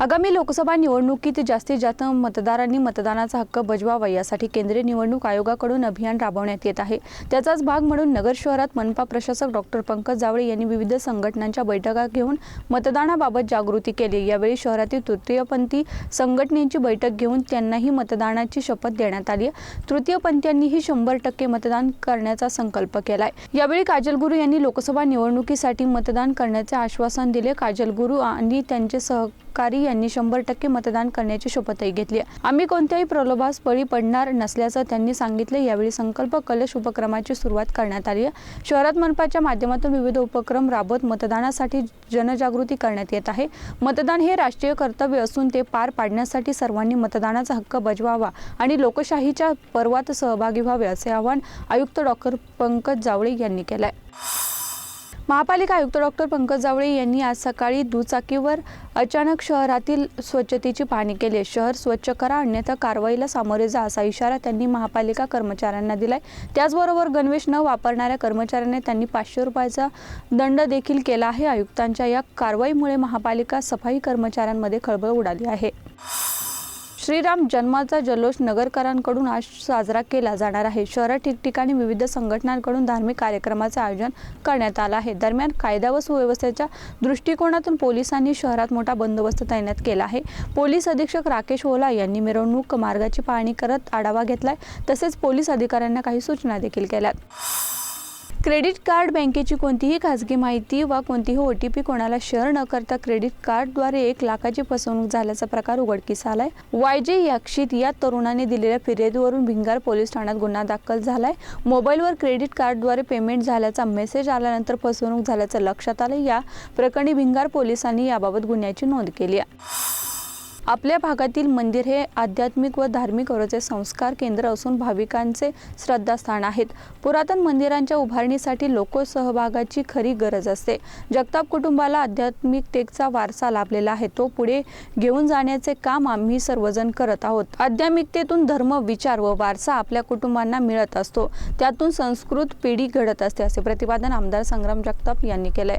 आगामी लोकसभा निवडणुकीत जास्तीत जास्त मतदारांनी मतदानाचा हक्क बजवावा यासाठी केंद्रीय निवडणूक आयोगाकडून अभियान राबवण्यात येत आहे. त्याचाच भाग म्हणून नगर शहरात मनपा प्रशासक डॉक्टर पंकज जावळे यांनी विविध संघटनांच्या बैठका घेऊन मतदानाबाबत जागृती केली. यावेळी शहरातील तृतीयपंथी संघटनेची बैठक घेऊन त्यांनाही मतदानाची शपथ देण्यात आली तृतीयपंथीयांनीही शंभर टक्के मतदान करण्याचा संकल्प केलाय. यावेळी काजलगुरू यांनी लोकसभा निवडणुकीसाठी मतदान करण्याचे आश्वासन दिले. काजलगुरू आणि त्यांचे सहकारी यांनी शंभर टक्के मतदान करण्याची शपथही घेतली आम्ही कोणत्याही प्रलोभास बळी पडणार नसल्याचं त्यांनी सांगितले. यावेळी संकल्प कलश उपक्रमाची सुरुवात करण्यात आली शहरात मनपाच्या माध्यमातून विविध उपक्रम राबवत मतदानासाठी जनजागृती करण्यात येत आहे. मतदान हे राष्ट्रीय कर्तव्य असून ते पार पाडण्यासाठी सर्वांनी मतदानाचा हक्क बजवावा आणि लोकशाहीच्या पर्वात सहभागी व्हावे असे आवाहन आयुक्त डॉक्टर पंकज जावळे यांनी केलं आहे महापालिका आयुक्त डॉक्टर पंकज जावळे यांनी आज सकाळी दुचाकीवर अचानक शहरातील स्वच्छतेची पाहणी केली. शहर स्वच्छ करा अन्यथा कारवाईला सामोरे जा असा इशारा त्यांनी महापालिका कर्मचाऱ्यांना दिलाय. त्याचबरोबर गणवेश न वापरणाऱ्या कर्मचाऱ्यांना त्यांनी पाचशे रुपयाचा दंड देखील केला आहे. आयुक्तांच्या या कारवाईमुळे महापालिका सफाई कर्मचाऱ्यांमध्ये खळबळ उडाली आहे. श्रीराम जन्माचा जल्लोष नगरकरांकडून आज साजरा केला जाणार आहे. शहरात ठिकठिकाणी विविध संघटनांकडून धार्मिक कार्यक्रमाचे आयोजन करण्यात आलं आहे. दरम्यान कायदा व सुव्यवस्थेच्या दृष्टिकोनातून पोलिसांनी शहरात मोठा बंदोबस्त तैनात केला आहे. पोलीस अधीक्षक राकेश ओला यांनी मिरवणूक मार्गाची पाहणी करत आढावा घेतलाय. तसेच पोलीस अधिकाऱ्यांना काही सूचना देखील केल्यात. क्रेडिट कार्ड बँकेची कोणतीही खाजगी माहिती वा कोणतीही ओ टी पी कोणाला शेअर न करता क्रेडिट कार्डद्वारे एक लाखाची फसवणूक झाल्याचा प्रकार उघडकीस आलाय. वाय जे याक्षित या तरुणाने दिलेल्या फिर्यादीवरून भिंगार पोलीस ठाण्यात गुन्हा दाखल झालाय. मोबाईलवर क्रेडिट कार्डद्वारे पेमेंट झाल्याचा मेसेज आल्यानंतर फसवणूक झाल्याचं लक्षात आलं या प्रकरणी भिंगार पोलिसांनी याबाबत गुन्ह्याची नोंद केली आहे. आपल्या भागातील मंदिर हे आध्यात्मिक व धार्मिक औरचे संस्कार केंद्र असून भाविकांचे श्रद्धास्थान आहेत. पुरातन मंदिरांच्या उभारणीसाठी लोकसहभागाची खरी गरज असते. जगताप कुटुंबाला आध्यात्मिकतेचा वारसा लाभलेला आहे. तो पुढे घेऊन जाण्याचे काम आम्ही सर्वजण करत आहोत. आध्यात्मिकतेतून धर्म विचार व वारसा आपल्या कुटुंबांना मिळत असतो. त्यातून संस्कृत पिढी घडत असते असे प्रतिपादन आमदार संग्राम जगताप यांनी केलंय.